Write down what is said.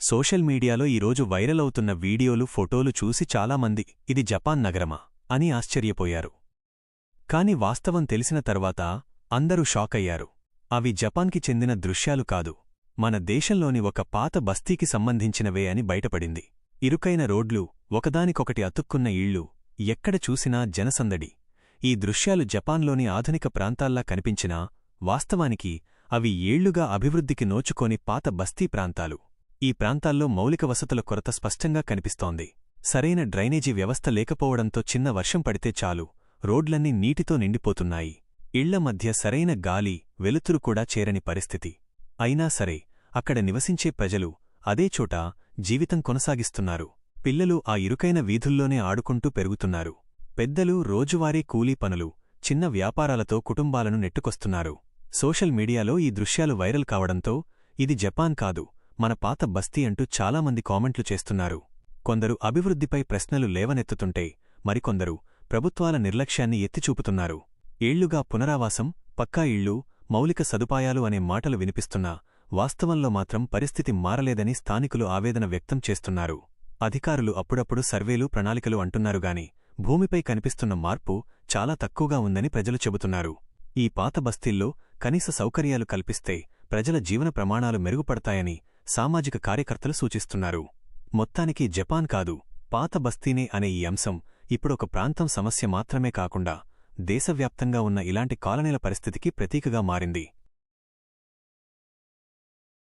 Social మీడియాలో ఈరోజు viral అవుతున్న వీడియోలు ఫోటోలు చూసి చాలామంది ఇది జపాన్ నగరమా అని ఆశ్చర్యపోయారు. కాని వాస్తవం తెలిసిన తర్వాత అందరూ షాకయ్యారు అవి జపాన్కి చెందిన దృశ్యాలు కాదు. మన దేశంలోని ఒక పాత బస్తీకి సంబంధించినవే అని బయటపడింది. ఇరుకైన రోడ్లు ఒకదానికొకటి అతుక్కున్న ఇళ్ళు ఎక్కడ చూసినా జనసందడి. ఈ దృశ్యాలు జపాన్లోని ఆధునిక ప్రాంతాల్లా కనిపించినా వాస్తవానికి అవి ఏళ్ళుగా అభివృద్ధికి నోచుకోని పాత బస్తీ ప్రాంతాలు. ఈ ప్రాంతాల్లో మౌలిక వసతుల కొరత స్పష్టంగా కనిపిస్తోంది. సరైన డ్రైనేజీ వ్యవస్థ లేకపోవడంతో చిన్న వర్షం పడితే చాలు రోడ్లన్నీ నీటితో నిండిపోతున్నాయి. ఇళ్ళ మధ్య సరైన గాలి వెలుతురు కూడా చేరని పరిస్థితి. అయినా సరే అక్కడ నివసించే ప్రజలు అదే చోట జీవితం కొనసాగిస్తున్నారు. పిల్లలు ఆ ఇరుకైన వీధుల్లోనే ఆడుకుంటూ పెరుగుతున్నారు. పెద్దలు రోజువారీ కూలీ పనులు చిన్న వ్యాపారాలతో కుటుంబాలను నెట్టుకొస్తున్నారు. సోషల్ మీడియాలో ఈ దృశ్యాలు వైరల్ కావడంతో ఇది జపాన్ కాదు మన పాత బస్తీ అంటూ చాలామంది కామెంట్లు చేస్తున్నారు. కొందరు అభివృద్ధిపై ప్రశ్నలు లేవనెత్తుతుంటే మరికొందరు ప్రభుత్వాల నిర్లక్ష్యాన్ని ఎత్తిచూపుతున్నారు. ఏళ్ళుగా పునరావాసం పక్కా ఇళ్ళు మౌలిక సదుపాయాలు అనే మాటలు వినిపిస్తున్నా వాస్తవంలో మాత్రం పరిస్థితి మారలేదని స్థానికులు ఆవేదన వ్యక్తం చేస్తున్నారు. అధికారులు అప్పుడప్పుడు సర్వేలు ప్రణాళికలు అంటున్నారుగాని భూమిపై కనిపిస్తున్న మార్పు చాలా తక్కువగా ఉందని ప్రజలు చెబుతున్నారు. ఈ పాత బస్తీల్లో కనీస సౌకర్యాలు కల్పిస్తే ప్రజల జీవన ప్రమాణాలు మెరుగుపడతాయని సామాజిక కార్యకర్తలు సూచిస్తున్నారు. మొత్తానికి జపాన్ కాదు పాత బస్తీనే అనే ఈ అంశం ఇప్పుడొక ప్రాంతం సమస్య మాత్రమే కాకుండా దేశవ్యాప్తంగా ఉన్న ఇలాంటి కాలనీల పరిస్థితికి ప్రతీకగా మారింది.